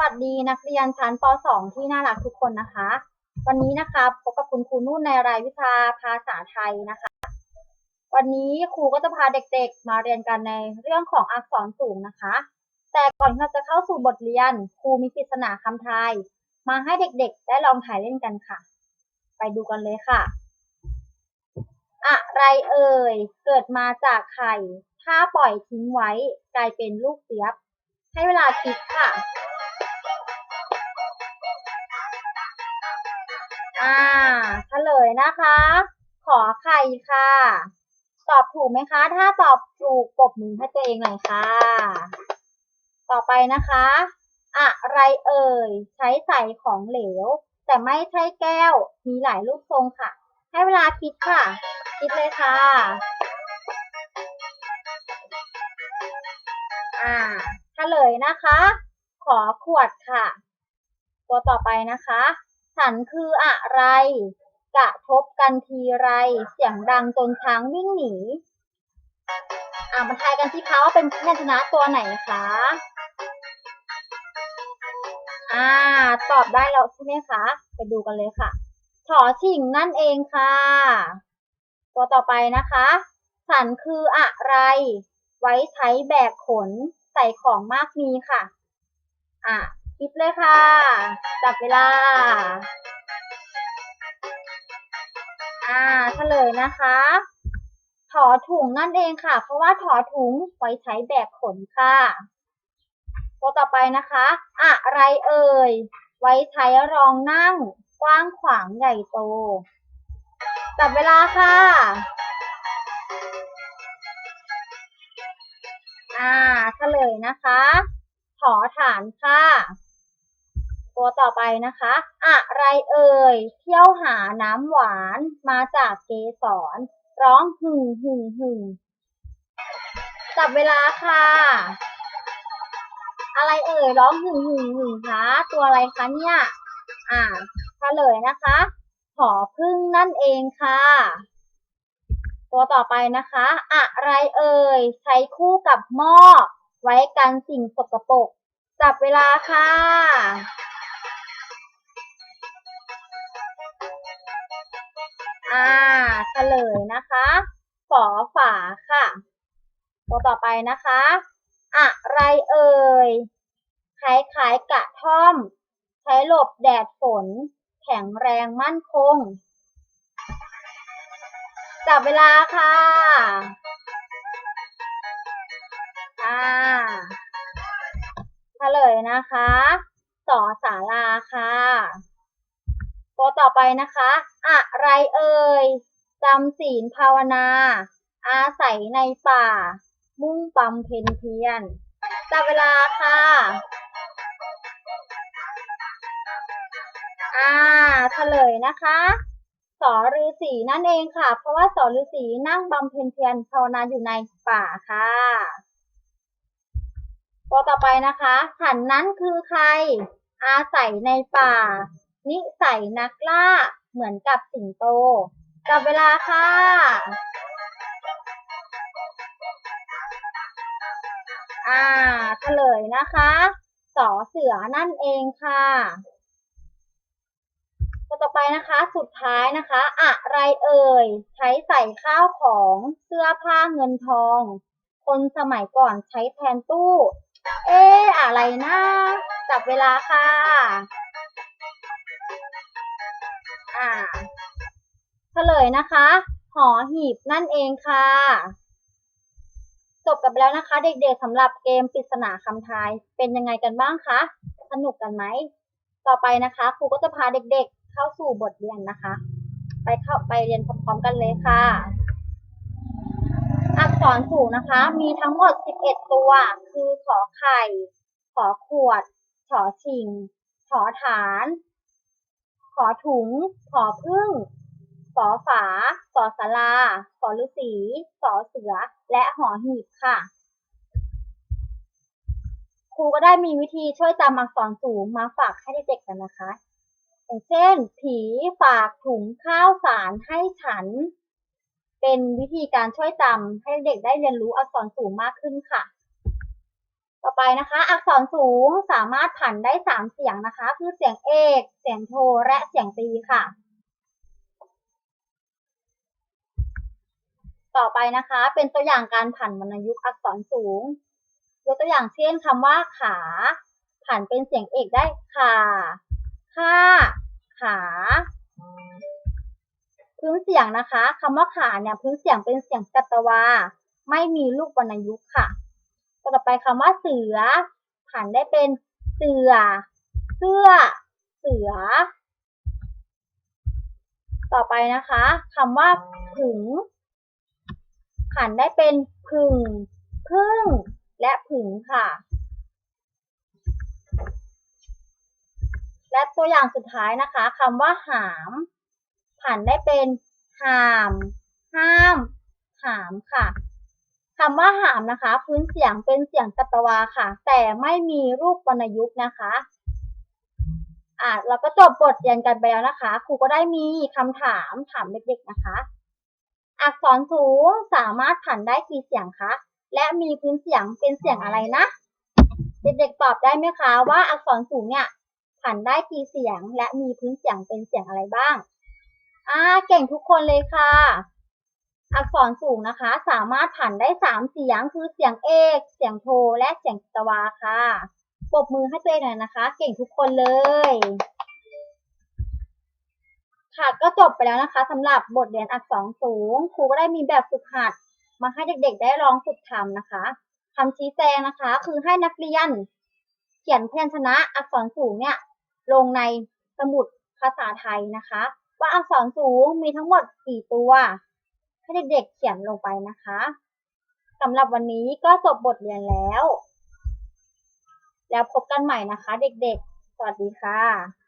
วัสดีนักเรียนชั้นป .2 ที่น่ารักทุกคนนะคะ วันนี้นะคะพบกับคุณครูนุ่นในรายวิชาภาษาไทยนะคะ วันนี้ครูก็จะพาเด็กๆ มาเรียนกันในเรื่องของอักษรสูงนะคะ แต่ก่อนที่เราจะเข้าสู่บทเรียนครูมีปริศนาคำไทย มาให้เด็กๆ ได้ลองถ่ายเล่นกันค่ะ ไปดูกันเลยค่ะ อะไรเอ่ย เกิดมาจากไข่ ถ้าปล่อยทิ้งไว้ กลายเป็นลูกเสียบให้เวลาคิดค่ะ อ่าเฉลยนะคะ ขอไข่ค่ะ ตอบถูกไหมคะ ถ้าตอบถูกปรบมือให้ตัวเองหน่อยค่ะ ต่อไปนะคะ อะไรเอ่ย ใช้ใส่ของเหลว แต่ไม่ใช่แก้ว มีหลายรูปทรงค่ะ ให้เวลาคิดค่ะ คิดเลยค่ะ อ่าเฉลยนะคะ ขอขวดค่ะ ตัวต่อไปนะคะ ฉันคืออะไร กระทบกันทีไร เสียงดังจนช้างวิ่งหนี อ่ามาทายกันสิคะว่าเป็นพยัญชนะตัวไหนคะ อ่า ตอบได้แล้วใช่ไหมคะ ไปดูกันเลยค่ะฉอชิงนั่นเองค่ะ ตัวต่อไปนะคะ ฉันคืออะไร ไว้ใช้แบกขนใส่ของมากมีค่ะ อะ คิดเลยค่ะ จับเวลา อ่าเฉลยนะคะ ถอถุงนั่นเองค่ะ เพราะว่าถอถุงไว้ใช้แบกขนค่ะตัวต่อไปนะคะ อะไรเอ่ย ไว้ใช้รองนั่ง กว้างขวางใหญ่โต จับเวลาค่ะ อ่าเฉลยนะคะ ถอฐานค่ะ ตัวต่อไปนะคะ อะไรเอ่ย เที่ยวหาน้ำหวานมาจากเกสร ร้องหึ่งหึ่งหึ่งจับเวลาค่ะ อะไรเอ่ย ร้องหึ่งหึ่งหึ่งคะ ตัวอะไรคะเนี่ย อ่าเฉลยนะคะหอพึ่งนั่นเองค่ะ ตัวต่อไปนะคะ อะไรเอ่ย ใช้คู่กับหม้อไว้กันสิ่งสกปรกจับเวลาค่ะ อ่าเฉลยนะคะฝอฝาค่ะ ตัวต่อไปนะคะ อะไรเอ่ยคล้ายๆกะท่อม ใช้หลบแดดฝน แข็งแรงมั่นคง จับเวลาค่ะอ่าเฉลยนะคะสอสาราค่ะ ตัวต่อไปนะคะ อะไรเอ่ยจำศีลภาวนา อาศัยในป่า มุ่งบำเพ็ญเพียรจับเวลาค่ะ อ่าเฉลยนะคะสอฤาษีนั่นเองค่ะ เพราะว่าสอฤาษีนั่งบำเพ็ญเพียรภาวนาอยู่ในป่าค่ะตัวต่อไปนะคะ ฉันนั้นคือใคร อาศัยในป่า นิสัยนักล่า เหมือนกับสิงโต จับเวลาค่ะอ่าเฉลยนะคะสอเสือนั่นเองค่ะตัวต่อไปนะคะ สุดท้ายนะคะ อะไรเอ่ย ใช้ใส่ข้าวของเสื้อผ้าเงินทอง คนสมัยก่อนใช้แทนตู้ เอ๊ะอะไรนะ จับเวลาค่ะ อ่าเฉลยนะคะ หอหีบนั่นเองค่ะ จบกันไปแล้วนะคะ เด็กๆสำหรับเกมปริศนาคำทายเป็นยังไงกันบ้างคะสนุกกันไหม ต่อไปนะคะครูก็จะพาเด็กๆ เข้าสู่บทเรียนนะคะ ไปเข้าไปเรียนพร้อมๆกันเลยค่ะ อักษรสูงนะคะ มีทั้งหมด 11 ตัว คือขอไข่ ขอขวด ขอชิง ขอฐาน อถุงขอพึ่งสอฝาสอสาราสอฤาษีสอเสือ และหอหีบค่ะ ครูก็ได้มีวิธีช่วยจำอักษรสูงมาฝากให้เด็กๆกันนะคะ อย่างเช่น ผีฝากถุงข้าวสารให้ฉัน เป็นวิธีการช่วยจำให้เด็กได้เรียนรู้อักษรสูงมากขึ้นค่ะ ต่อไปนะคะ อักษรสูงสามารถผันได้สามเสียงนะคะ คือเสียงเอก เสียงโท และเสียงตีค่ะ ต่อไปนะคะ เป็นตัวอย่างการผันวรรณยุกต์อักษรสูงยกตัวอย่างเช่นคำว่าขา ผันเป็นเสียงเอกได้ขาค่าขาพื้นเสียงนะคะคำว่าขาเนี่ยพื้นเสียงเป็นเสียงกัตวา ไม่มีลูกวรรณยุกต์ค่ะ ต่อไปคำว่าเสือ ผันได้เป็นเสือ เสื้อ เสือ ต่อไปนะคะคำว่าผึ่งผันได้เป็นผึ่งพึ่ง และผึ่งค่ะ และตัวอย่างสุดท้ายนะคะคำว่าหาม ผันได้เป็นหาม ห้าม หามค่ะ คำว่าหามนะคะ พื้นเสียงเป็นเสียงกัตตวาค่ะ แต่ไม่มีรูปวรรณยุกต์นะคะอ่าเราก็จบบทเรียนกันไปแล้วนะคะ ครูก็ได้มีคำถามถามเด็กๆนะคะ อักษรสูงสามารถผันได้กี่เสียงคะและมีพื้นเสียงเป็นเสียงอะไรนะ เด็กๆตอบได้ไหมคะว่าอักษรสูงเนี่ยผันได้กี่เสียง และมีพื้นเสียงเป็นเสียงอะไรบ้างอ่าเก่งทุกคนเลยค่ะ อักษรสูงนะคะ สามารถผันได้สามเสียงคือเสียงเอก เสียงโท และเสียงตวาค่ะปรบมือให้ตัวเองหน่อยนะคะ เก่งทุกคนเลย ค่ะก็จบไปแล้วนะคะสำหรับบทเรียนอักษรสูง ครูก็ได้มีแบบฝึกหัด มาให้เด็กๆ ได้ลองฝึกทำนะคะคำชี้แจงนะคะ คือให้นักเรียน เขียนพยัญชนะอักษรสูงเนี่ย ลงในสมุดภาษาไทยนะคะ ว่าอักษรสูงมีทั้งหมดกี่ตัว ให้เด็กๆเขียนลงไปนะคะสำหรับวันนี้ก็จบบทเรียนแล้ว แล้วพบกันใหม่นะคะ เด็กๆ สวัสดีค่ะ